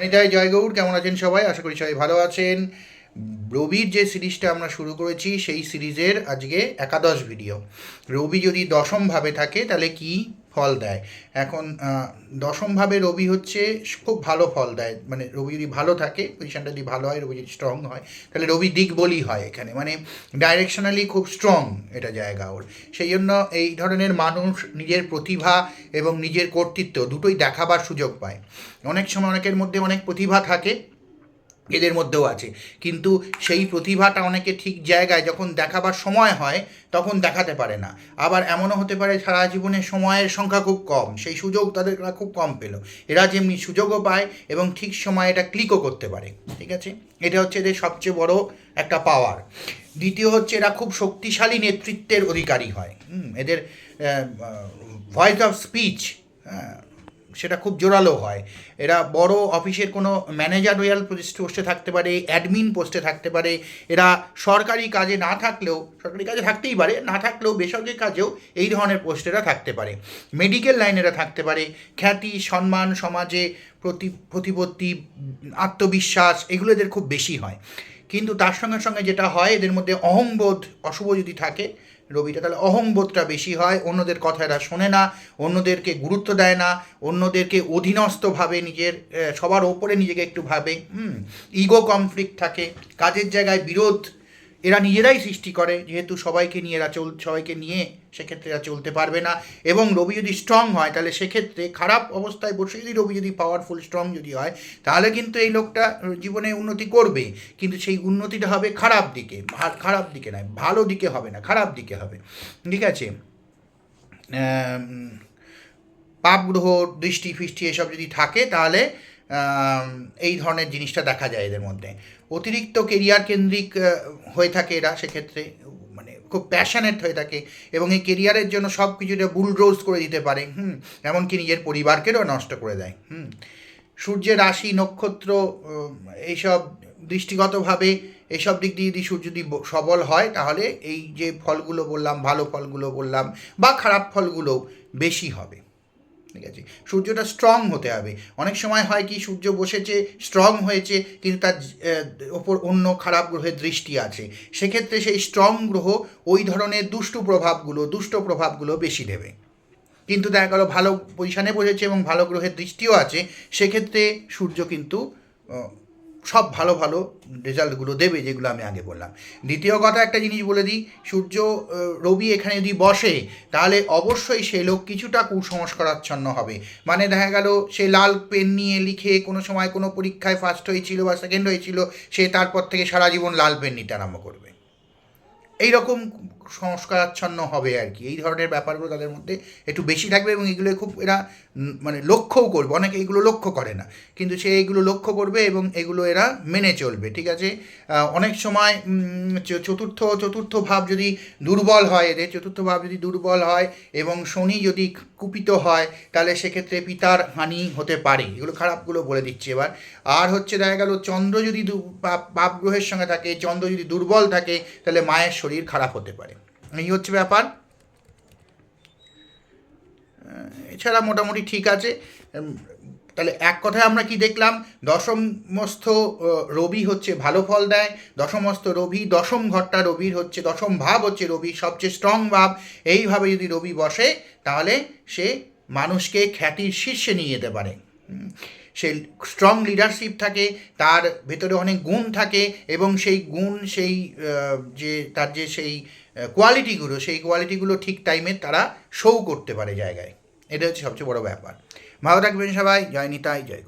অনিতাই জয়গৌর কেমন আছেন সবাই? আশা করি সবাই ভালো আছেন। রবির যে সিরিজটা আমরা শুরু করেছি, সেই সিরিজের আজকে একাদশ ভিডিও রবি যদি দশমভাবে থাকে, তাহলে কি ফল দেয়? এখন দশমভাবে রবি হচ্ছে, খুব ভালো ফল দেয়। মানে রবি যদি ভালো থাকে পজিশনটা যদি ভালো হয়, রবি যদি স্ট্রং হয়, তাহলে রবি দিক বলি হয় এখানে। মানে ডাইরেকশনালি খুব স্ট্রং এটা জায়গা ওর। সেই জন্য এই ধরনের মানুষ নিজের প্রতিভা এবং নিজের কর্তৃত্ব দুটোই দেখাবার সুযোগ পায়। অনেক সময় অনেকের মধ্যে অনেক প্রতিভা থাকে এদের মধ্যেও আছে। কিন্তু সেই প্রতিভাটা অনেকে ঠিক জায়গায় যখন দেখাবার সময় হয়, তখন দেখাতে পারে না। আবার এমনও হতে পারে সারা জীবনে সময়ের সংখ্যা খুব কম। সেই সুযোগ তাদের খুব কম পেল। এরা যেমনি সুযোগও পায় এবং ঠিক সময়ে এটা ক্লিকও করতে পারে। ঠিক আছে? এটা হচ্ছে এদের সবচেয়ে বড় একটা পাওয়ার দ্বিতীয় হচ্ছে এরা খুব শক্তিশালী নেতৃত্বের অধিকারী হয়। এদের ভয়েস অফ স্পিচ সেটা খুব জোরালো হয়। এরা বড় অফিসের কোনো ম্যানেজারিয়াল পোস্টে থাকতে পারে, অ্যাডমিন পোস্টে থাকতে পারে। এরা সরকারি কাজে না থাকলেও, সরকারি কাজে থাকতেই পারে, না থাকলেও বেসরকারি কাজেও এই ধরনের পোস্টেরা থাকতে পারে। মেডিকেল লাইনেরা থাকতে পারে। খ্যাতি, সম্মান, সমাজে প্রতি, প্রতিপত্তি, আত্মবিশ্বাস এগুলো এদের খুব বেশি হয়। কিন্তু তার সঙ্গে সঙ্গে যেটা হয়, এদের মধ্যে অহংবোধ, অশুভ যদি থাকে রবিটা, তাহলে অহংবোধটা বেশি হয়, অন্যদের কথা এরা শোনে না, অন্যদেরকে গুরুত্ব দেয় না, অন্যদেরকে অধীনস্থভাবে নিজের সবার ওপরে নিজেকে একটু ভাবে ইগো কনফ্লিক্ট থাকে, কাজের জায়গায় বিরোধ এরা নিজেরাই সৃষ্টি করে যেহেতু সবাইকে নিয়ে এরা চল সবাইকে নিয়ে সেক্ষেত্রে এরা চলতে পারবে না। এবং রবি যদি স্ট্রং হয় তাহলে সেক্ষেত্রে খারাপ অবস্থায় বসে যদি রবি যদি পাওয়ারফুল স্ট্রং যদি হয় তাহলে কিন্তু এই লোকটা জীবনে উন্নতি করবে। কিন্তু সেই উন্নতিটা হবে খারাপ দিকে খারাপ দিকে নয় ভালো দিকে হবে না খারাপ দিকে হবে। ঠিক আছে? আম, পাপ গ্রহ দৃষ্টি ফিষ্টি এসব যদি থাকে তাহলে এই ধরনের জিনিসটা দেখা যায় এদের মধ্যে। অতিরিক্ত কেরিয়ার কেন্দ্রিক হয়ে থাকে এরা সেক্ষেত্রে মানে খুব প্যাশনেট হয়ে থাকে এবং এই কেরিয়ারের জন্য সব কিছুটা বুলডোজ করে দিতে পারে, হুম, এমনকি নিজের পরিবারকেও নষ্ট করে দেয়, হুম। সূর্যের রাশি, নক্ষত্র এইসব দৃষ্টিগতভাবে এইসব দিক দিয়ে যদি সূর্য যদি সবল হয়, তাহলে এই যে ফলগুলো বললাম, ভালো ফলগুলো বললাম বা খারাপ ফলগুলো বেশি হবে। ঠিক আছে? সূর্যটা স্ট্রং হতে হবে। অনেক সময় হয় কি, সূর্য বসেছে স্ট্রং হয়েছে, কিন্তু তার ওপর অন্য খারাপ গ্রহের দৃষ্টি আছে। সেক্ষেত্রে সেই স্ট্রং গ্রহ ওই ধরনের দুষ্টু প্রভাবগুলো, দুষ্ট প্রভাবগুলো বেশি দেবে। কিন্তু দেখা গেল ভালো পজিশানে বসেছে এবং ভালো গ্রহের দৃষ্টিও আছে, সেক্ষেত্রে সূর্য কিন্তু সব ভালো ভালো রেজাল্টগুলো দেবে যেগুলো আমি আগে বললাম। দ্বিতীয় কথা একটা জিনিস বলে দিই, সূর্য রবি এখানে যদি বসে, তাহলে অবশ্যই সে লোক কিছুটা কুসংস্কারাচ্ছন্ন হবে। মানে দেখা গেল, সে লাল পেন নিয়ে লিখে কোনো সময় কোনো পরীক্ষায় ফার্স্ট হয়েছিল বা সেকেন্ড হয়েছিল, সে তারপর থেকে সারা জীবন লাল পেন নিতে আরম্ভ করবে। এই রকম সংস্কারাচ্ছন্ন হবে আর কি। এই ধরনের ব্যাপারগুলো তাদের মধ্যে একটু বেশি থাকবে এবং এগুলো খুব এরা মানে লক্ষ্যও করবে। অনেকে এগুলো লক্ষ্য করে না। কিন্তু সে এগুলো লক্ষ্য করবে এবং এগুলো এরা মেনে চলবে, ঠিক আছে? অনেক সময় চতুর্থ চতুর্থ ভাব যদি দুর্বল হয় এদের, চতুর্থ ভাব যদি দুর্বল হয় এবং শনি যদি কুপিত হয়, তাহলে সেক্ষেত্রে পিতার হানি হতে পারে। এগুলো খারাপগুলো বলে দিচ্ছে এবার। আর হচ্ছে দেখা গেল, চন্দ্র যদি পাপ গ্রহের সঙ্গে থাকে, চন্দ্র যদি দুর্বল থাকে, তাহলে মায়ের শরীর খারাপ হতে পারে। এই হচ্ছে ব্যাপার। এছাড়া মোটামুটি ঠিক আছে। তাহলে এক কথায় আমরা কি দেখলাম? দশমস্থ রবি হচ্ছে ভালো ফল দেয়। দশমস্থ রবি, দশম ঘরটা রবির হচ্ছে, দশম ভাব হচ্ছে রবি সবচেয়ে স্ট্রং ভাব। এইভাবে যদি রবি বসে, তাহলে সে মানুষকে খ্যাতির শীর্ষে নিয়ে যেতে পারে। সে স্ট্রং লিডারশিপ থাকে, তার ভেতরে অনেক গুণ থাকে এবং সেই গুণ, সেই যে, তার যে সেই কোয়ালিটিগুলো সেই কোয়ালিটিগুলো ঠিক টাইমে তারা শো করতে পারে জায়গায়। এটা হচ্ছে সবচেয়ে বড় ব্যাপার। ভালো থাকবেন সবাই। জয় নিতাই, জয়